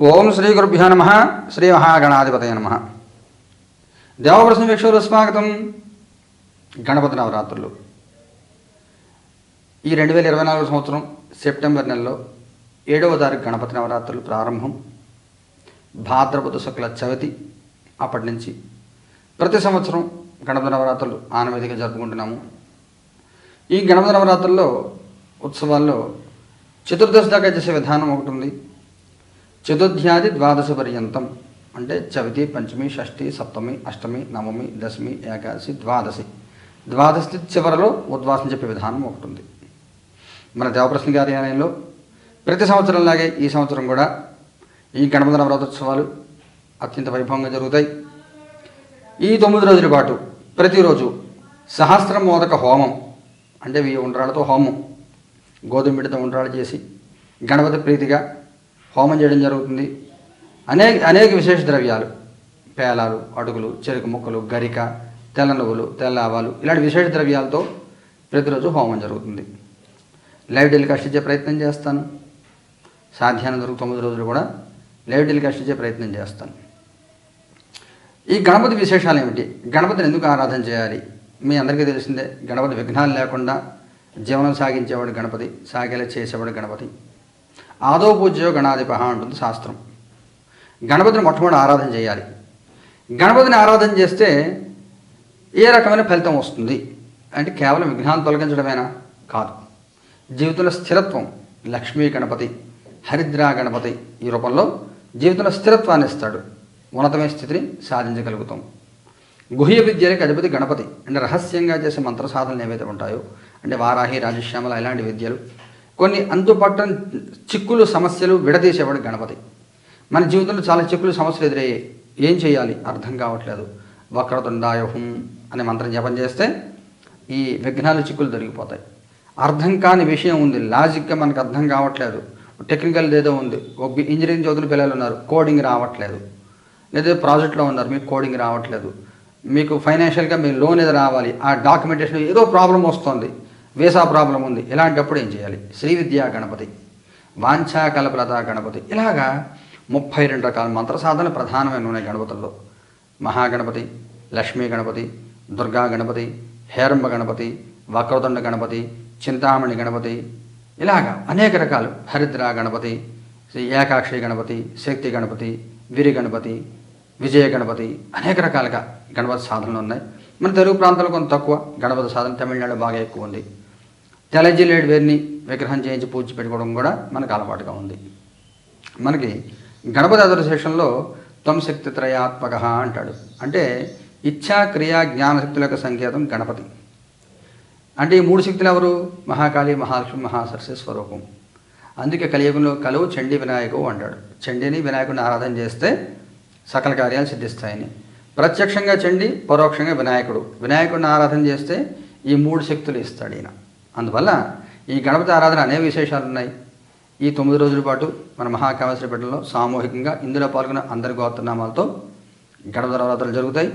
ఓం శ్రీ గురుభ్యో నమ. శ్రీ మహాగణాధిపతయ నమ. దేవప్రశ్న వీక్షకులు స్వాగతం. గణపతి నవరాత్రులు. ఈ రెండు వేల ఇరవై నాలుగు సంవత్సరం సెప్టెంబర్ నెలలో ఏడవ తారీఖు గణపతి నవరాత్రులు ప్రారంభం. భాద్రపద శుక్ల చవితి అప్పటి నుంచి ప్రతి సంవత్సరం గణపతి నవరాత్రులు ఆనవేదిగా జరుపుకుంటున్నాము. ఈ గణపతి నవరాత్రుల్లో ఉత్సవాల్లో చతుర్దశి దాకా చేసే విధానం ఒకటి ఉంది. చతుర్థ్యాది ద్వాదశ పర్యంతం అంటే చవితి పంచమి షష్ఠి సప్తమి అష్టమి నవమి దశమి ఏకాదశి ద్వాదశి. ద్వాదశి చివరలో ఉద్వాసం చెప్పే విధానం ఒకటి ఉంది. మన దేవప్రశ్న కార్యాలయంలో ప్రతి సంవత్సరంలాగే ఈ సంవత్సరం కూడా ఈ గణపతి నవరాత్రోత్సవాలు అత్యంత వైభవంగా జరుగుతాయి. ఈ తొమ్మిది రోజుల పాటు ప్రతిరోజు సహస్ర మోదక హోమం అంటే ఈ ఉండ్రాలతో హోమం. గోధుమ బిడ్డతో ఉండ్రాలు చేసి గణపతి ప్రీతిగా హోమం చేయడం జరుగుతుంది. అనేక అనేక విశేష ద్రవ్యాలు పేలాలు అడుగులు చెరుకు ముక్కలు గరిక తెల్ల నువ్వులు తెల్ల ఆవాలు ఇలాంటి విశేష ద్రవ్యాలతో ప్రతిరోజు హోమం జరుగుతుంది. లైవ్ టెలికాస్ట్ ఇచ్చే ప్రయత్నం చేస్తాను. సాధ్యాన్ని దొరుకు తొమ్మిది రోజులు కూడా లైవ్ టెలికాస్ట్ ఇచ్చే ప్రయత్నం చేస్తాను. ఈ గణపతి విశేషాలు ఏమిటి? గణపతిని ఎందుకు ఆరాధన చేయాలి? మీ అందరికీ తెలిసిందే గణపతి విఘ్నాలు లేకుండా జీవనం సాగించేవాడు గణపతి సాగేలా చేసేవాడు గణపతి. ఆదో పూజ్యో గణాధిప అంటుంది శాస్త్రం. గణపతిని మొట్టమొదటి ఆరాధన చేయాలి. గణపతిని ఆరాధన చేస్తే ఏ రకమైన ఫలితం వస్తుంది? అంటే కేవలం విఘ్నాలు తొలగించడమేనా? కాదు. జీవితంలో స్థిరత్వం లక్ష్మీ గణపతి హరిద్రా గణపతి ఈ రూపంలో జీవితంలో స్థిరత్వాన్ని ఇస్తాడు. ఉన్నతమైన స్థితిని సాధించగలుగుతాం. గుహ్య విద్యలకు అధిపతి గణపతి. అంటే రహస్యంగా చేసే మంత్ర సాధనలు ఏవైతే ఉంటాయో అంటే వారాహి రాజశ్యామల ఇలాంటి విద్యలు కొన్ని అంతుపట్టని చిక్కులు సమస్యలు విడదీసేవాడు గణపతి. మన జీవితంలో చాలా చిక్కులు సమస్యలు ఎదురయ్యాయి. ఏం చేయాలి? అర్థం కావట్లేదు. వక్రతుండాయ హుం అనే మంత్రం జపం చేస్తే ఈ విఘ్నాలు చిక్కులు దొరికిపోతాయి అర్థం కాని విషయం ఉంది. లాజిక్గా మనకు అర్థం కావట్లేదు. టెక్నికల్ ఏదో ఉంది. ఒక ఇంజనీరింగ్ చదువుతున్న పిల్లలు ఉన్నారు. కోడింగ్ రావట్లేదు. లేదా ప్రాజెక్ట్లో ఉన్నారు. మీకు కోడింగ్ రావట్లేదు. మీకు ఫైనాన్షియల్గా మీ లోన్ ఏదో రావాలి. ఆ డాక్యుమెంటేషన్ ఏదో ప్రాబ్లం వస్తుంది. వీసా ప్రాబ్లం ఉంది. ఇలాంటప్పుడు ఏం చేయాలి? శ్రీ విద్యా గణపతి వాంఛా కలపలత గణపతి ఇలాగా ముప్పై రెండు రకాల మంత్ర సాధన ప్రధానమైన ఉన్నాయి గణపతుల్లో. మహాగణపతి లక్ష్మీ గణపతి దుర్గా గణపతి హేరంబ గణపతి వక్రదండ గణపతి చింతామణి గణపతి ఇలాగా అనేక రకాలు. హరిద్ర గణపతి శ్రీ ఏకాక్షి గణపతి శక్తి గణపతి విరి గణపతి విజయ గణపతి అనేక రకాలుగా గణపతి సాధనలు ఉన్నాయి. మన తెలుగు ప్రాంతాల్లో కొంత తక్కువ. గణపతి సాధన తమిళనాడు బాగా ఎక్కువ ఉంది. తెల్లజిల్లేడు వేరిని విగ్రహం చేయించి పూజ పెట్టుకోవడం కూడా మనకు అలవాటుగా ఉంది. మనకి గణపతి అదృశేషంలో త్వంశక్తి త్రయాత్మక అంటాడు. అంటే ఇచ్ఛా క్రియా జ్ఞానశక్తుల యొక్క సంకేతం గణపతి. అంటే ఈ మూడు శక్తులు ఎవరు? మహాకాళి మహాలక్ష్మి మహాసరస్వతి స్వరూపం. అందుకే కలియుగంలో కలువు చండీ వినాయకు అంటాడు. చండీని వినాయకుని ఆరాధన చేస్తే సకల కార్యాలు సిద్ధిస్తాయని. ప్రత్యక్షంగా చండి పరోక్షంగా వినాయకుడు. వినాయకుడిని ఆరాధన చేస్తే ఈ మూడు శక్తులు ఇస్తాడు ఈయన. అందువల్ల ఈ గణపతి ఆరాధన అనేక విశేషాలు ఉన్నాయి. ఈ తొమ్మిది రోజుల పాటు మన మహాకామేశ్వరపేటలో సామూహికంగా ఇందులో పాల్గొన్న అందరి గోత్రనామాలతో గణపతి ఆరాధనలు జరుగుతాయి.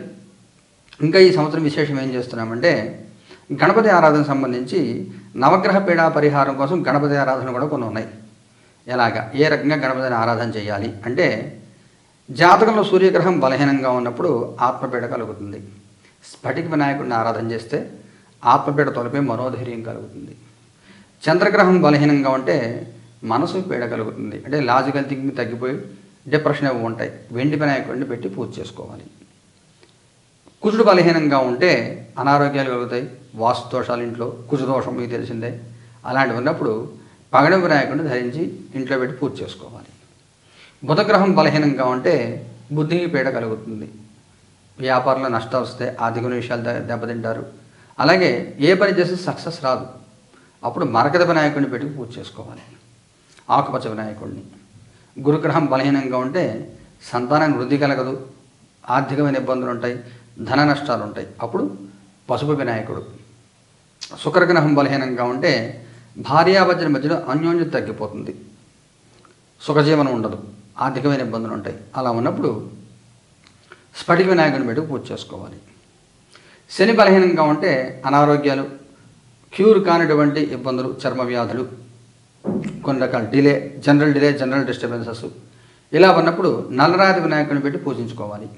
ఇంకా ఈ సంవత్సరం విశేషం ఏం చేస్తున్నామంటే గణపతి ఆరాధన సంబంధించి నవగ్రహ పీడా పరిహారం కోసం గణపతి ఆరాధన కూడా కొన్ని ఉన్నాయి. ఎలాగా? ఏ రకంగా గణపతిని ఆరాధన చేయాలి? అంటే జాతకంలో సూర్యగ్రహం బలహీనంగా ఉన్నప్పుడు ఆత్మపీడ కలుగుతుంది. స్ఫటిక వినాయకుడిని ఆరాధన చేస్తే ఆత్మపీడ తొలపే మనోధైర్యం కలుగుతుంది. చంద్రగ్రహం బలహీనంగా ఉంటే మనసు పీడ కలుగుతుంది. అంటే లాజికల్ థింకింగ్ తగ్గిపోయి డిప్రెషన్ అవి ఉంటాయి. వెండి వినాయకుడిని పెట్టి పూజ చేసుకోవాలి. కుజుడు బలహీనంగా ఉంటే అనారోగ్యాలు కలుగుతాయి. వాస్తు దోషాలు ఇంట్లో కుజుదోషం మీకు తెలిసిందే. అలాంటివి ఉన్నప్పుడు పగడ వినాయకుడిని ధరించి ఇంట్లో పెట్టి పూజ చేసుకోవాలి. బుధగ్రహం బలహీనంగా ఉంటే బుద్ధికి పీడ కలుగుతుంది. వ్యాపారంలో నష్టాలు వస్తాయి. ఆర్థిక విషయాలు దె- దెబ్బతింటారు. అలాగే ఏ పని చేస్తే సక్సెస్ రాదు. అప్పుడు మరకత వినాయకుడిని పెట్టి పూజ చేసుకోవాలి. ఆకుపచ్చ వినాయకుడిని. గురుగ్రహం బలహీనంగా ఉంటే సంతానం వృద్ధి కలగదు. ఆర్థికమైన ఇబ్బందులు ఉంటాయి. ధన నష్టాలు ఉంటాయి. అప్పుడు పసుపు వినాయకుడు. శుక్రగ్రహం బలహీనంగా ఉంటే భార్యాభర్తల మధ్యలో అన్యోన్యత తగ్గిపోతుంది. సుఖజీవనం ఉండదు. ఆర్థికమైన ఇబ్బందులు ఉంటాయి. అలా ఉన్నప్పుడు స్ఫటిక వినాయకుడిని పెట్టి పూజ చేసుకోవాలి. శని బలహీనంగా ఉంటే అనారోగ్యాలు క్యూర్ కానిటువంటి ఇబ్బందులు చర్మ వ్యాధులు కొన్ని రకాల delay general delay general disturbances. ఇలా ఉన్నప్పుడు నల్లరాతి వినాయకుడిని పెట్టి పూజించుకోవాలి.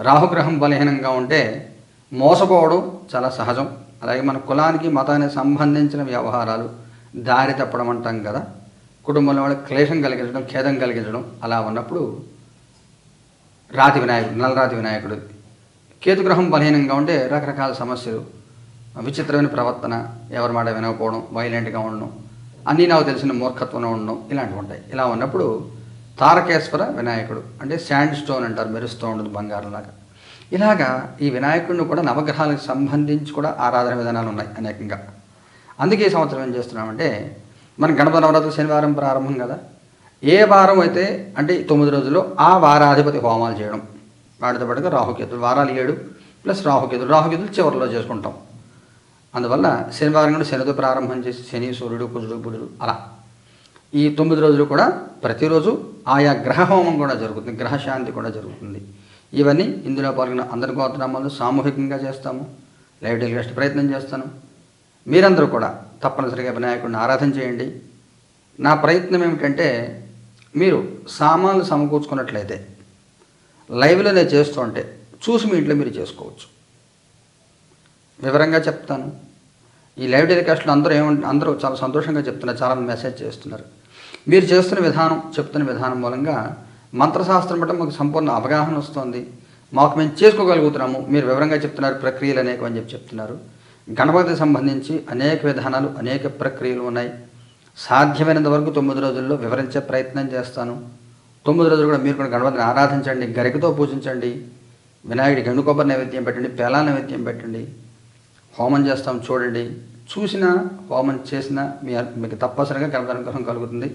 రాహుగ్రహం బలహీనంగా ఉంటే మోసపోవడం చాలా సహజం. అలాగే మన కులానికి మతానికి సంబంధించిన వ్యవహారాలు దారి తప్పడం అంటాం కదా. కుటుంబంలో వాళ్ళకి క్లేశం కలిగించడం ఖేదం కలిగించడం అలా ఉన్నప్పుడు రాతి వినాయకుడు నల్లరాతి వినాయకుడు కేతుగ్రహం బలహీనంగా ఉంటే రకరకాల సమస్యలు విచిత్రమైన ప్రవర్తన ఎవరి మాట వినకపోవడం వైలెంట్గా ఉండడం అన్నీ నాకు తెలిసిన మూర్ఖత్వంలో ఉండడం ఇలాంటివి ఉంటాయి. ఇలా ఉన్నప్పుడు తారకేశ్వర వినాయకుడు అంటే శాండ్ స్టోన్ అంటారు మెరుస్తూ ఉండదు బంగారంలాగా. ఇలాగా ఈ వినాయకుడిని కూడా నవగ్రహాలకు సంబంధించి కూడా ఆరాధన విధానాలు ఉన్నాయి అనేకంగా. అందుకే ఈ సంవత్సరం ఏం చేస్తున్నామంటే మన గణపతి నవరాత్రి శనివారం ప్రారంభం కదా. ఏ వారం అయితే అంటే తొమ్మిది రోజుల్లో ఆ వారాధిపతి హోమాలు చేయడం. వాటితో పాటుగా రాహుకేతులు వారాలు ఏడు ప్లస్ రాహుకేతులు. రాహుకేతులు చివరిలో చేసుకుంటాం. అందువల్ల శనివారం కూడా శనితో ప్రారంభం చేసి శని సూర్యుడు కుజుడు బుధుడు అలా. ఈ తొమ్మిది రోజులు కూడా ప్రతిరోజు ఆయా గ్రహ హోమం కూడా జరుగుతుంది గ్రహ శాంతి కూడా జరుగుతుంది. ఇవన్నీ ఇందులో పాల్గొన్న అందరి గోత్రనామాలు సామూహికంగా చేస్తాము లైవ్ టెలికాస్ట్ ప్రయత్నం చేస్తాను. మీరందరూ కూడా తప్పనిసరిగా వినాయకుడిని ఆరాధన చేయండి. నా ప్రయత్నం ఏమిటంటే మీరు సామాన్లు సమకూర్చుకున్నట్లయితే లైవ్లో నేను చేస్తూ ఉంటే చూసి మీ ఇంట్లో మీరు చేసుకోవచ్చు. వివరంగా చెప్తాను. ఈ లైవ్ టెలికాస్ట్లో అందరూ ఏమంటే అందరూ చాలా సంతోషంగా చెప్తున్నారు చాలా మెసేజ్ చేస్తున్నారు. మీరు చేస్తున్న విధానం చెప్తున్న విధానం మూలంగా మంత్రశాస్త్రం బట్టి మాకు సంపూర్ణ అవగాహన వస్తుంది. మాకు మేము చేసుకోగలుగుతున్నాము మీరు వివరంగా చెప్తున్నారు ప్రక్రియలు అనేకం అని చెప్పి చెప్తున్నారు. గణపతికి సంబంధించి అనేక విధానాలు అనేక ప్రక్రియలు ఉన్నాయి. సాధ్యమైనంత వరకు తొమ్మిది రోజుల్లో వివరించే ప్రయత్నం చేస్తాను. తొమ్మిది రోజులు కూడా మీరు కూడా గణపతిని ఆరాధించండి గరికతో పూజించండి వినాయకుడికి ఎండు కొబ్బరి నైవేద్యం పెట్టండి పేలా నైవేద్యం పెట్టండి హోమం చేస్తాం చూడండి. చూసినా హోమం చేసిన మీ మీకు తప్పనిసరిగా గణపతి అనుగ్రహం కలుగుతుంది.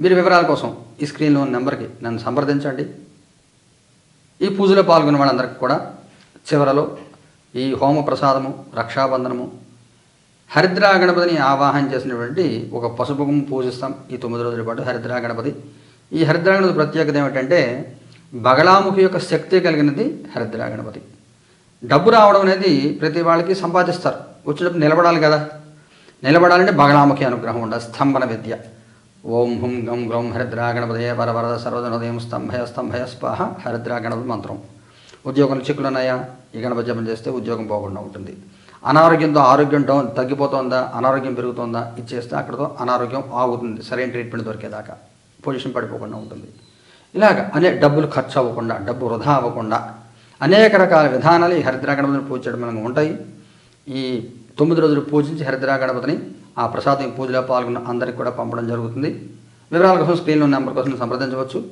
మీరు వివరాల కోసం ఈ స్క్రీన్లో ఉన్న నెంబర్కి నన్ను సంప్రదించండి. ఈ పూజలో పాల్గొన్న వాళ్ళందరికీ కూడా చివరలో ఈ హోమ ప్రసాదము రక్షాబంధనము హరిద్రా గణపతిని ఆవాహన చేసినటువంటి ఒక పసుపు పూజిస్తాం. ఈ తొమ్మిది రోజుల పాటు హరిద్రా గణపతి ఈ హరిద్రాగణపతి ప్రత్యేకత ఏమిటంటే బగళాముఖి యొక్క శక్తి కలిగినది హరిద్రాగణపతి. డబ్బు రావడం అనేది ప్రతి వాళ్ళకి సంపాదిస్తారు. వచ్చినప్పుడు నిలబడాలి కదా. నిలబడాలంటే బగళాముఖి అనుగ్రహం ఉండాలి స్తంభన విద్య. ఓం హుం గం గ్రౌం హరిద్రా గణపతయ వరవరద సర్వజనోదయం స్తంభయ స్తంభయ స్పాహ హరిద్రాగణపతి మంత్రం. ఉద్యోగంలో చిక్కులు ఉన్నాయా? ఈ గణపతి జపం చేస్తే ఉద్యోగం పోకుండా ఉంటుంది. అనారోగ్యంతో ఆరోగ్యం డౌన్ తగ్గిపోతుందా? అనారోగ్యం పెరుగుతుందా? ఇది చేస్తే అక్కడతో అనారోగ్యం ఆగుతుంది. సరైన ట్రీట్మెంట్ దొరికేదాకా. పొజిషన్ పడిపోకుండా ఉంటుంది. ఇలాగ అనే డబ్బులు ఖర్చు అవ్వకుండా డబ్బు వృధా అవ్వకుండా అనేక రకాల విధానాలు ఈ హరిద్రా గణపతిని పూజ చేయడం ఉంటాయి. ఈ తొమ్మిది రోజులు పూజించి హరిద్రా గణపతిని ఆ ప్రసాదం పూజలో పాల్గొన్న అందరికి కూడా పంపడం జరుగుతుంది. వివరాల కోసం స్క్రీన్లో నెంబర్ కోసం సంప్రదించవచ్చు.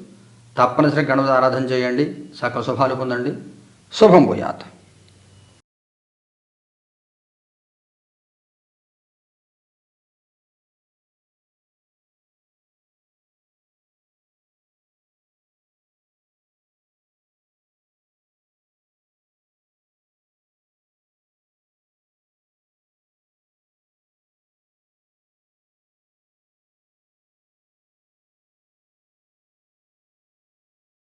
తప్పనిసరిగా గణపతి ఆరాధన చేయండి. సకల శుభాలు పొందండి. శుభం పోయాత్